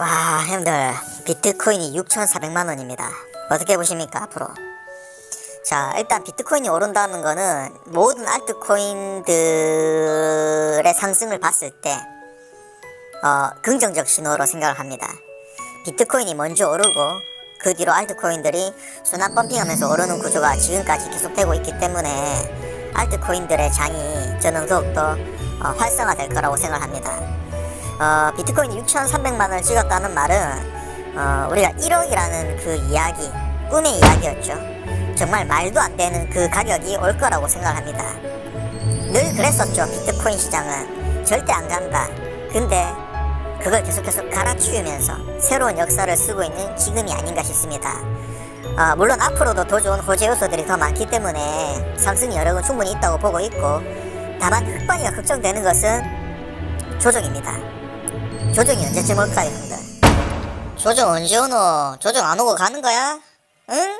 와 형들 비트코인이 6,400만 원입니다. 어떻게 보십니까 앞으로? 자 일단 비트코인이 오른다는 거는 모든 알트코인들의 상승을 봤을 때 어, 긍정적 신호로 생각을 합니다. 비트코인이 먼저 오르고 그 뒤로 알트코인들이 순환 펌핑하면서 오르는 구조가 지금까지 계속되고 있기 때문에 알트코인들의 장이 저는 더욱더 어, 활성화될 거라고 생각합니다. 어, 비트코인이 6,300만 원을 찍었다는 말은 어, 우리가 1억이라는 그 이야기, 꿈의 이야기였죠. 정말 말도 안 되는 그 가격이 올 거라고 생각합니다. 늘 그랬었죠. 비트코인 시장은 절대 안 간다. 근데 그걸 계속해서 갈아치우면서 새로운 역사를 쓰고 있는 지금이 아닌가 싶습니다. 어, 물론 앞으로도 더 좋은 호재 요소들이 더 많기 때문에 상승 여력은 충분히 있다고 보고 있고 다만 흑반이가 걱정되는 것은 조정입니다. 조정이 언제쯤 올까요, 형들? 조정 언제 오노? 조정 안 오고 가는 거야? 응?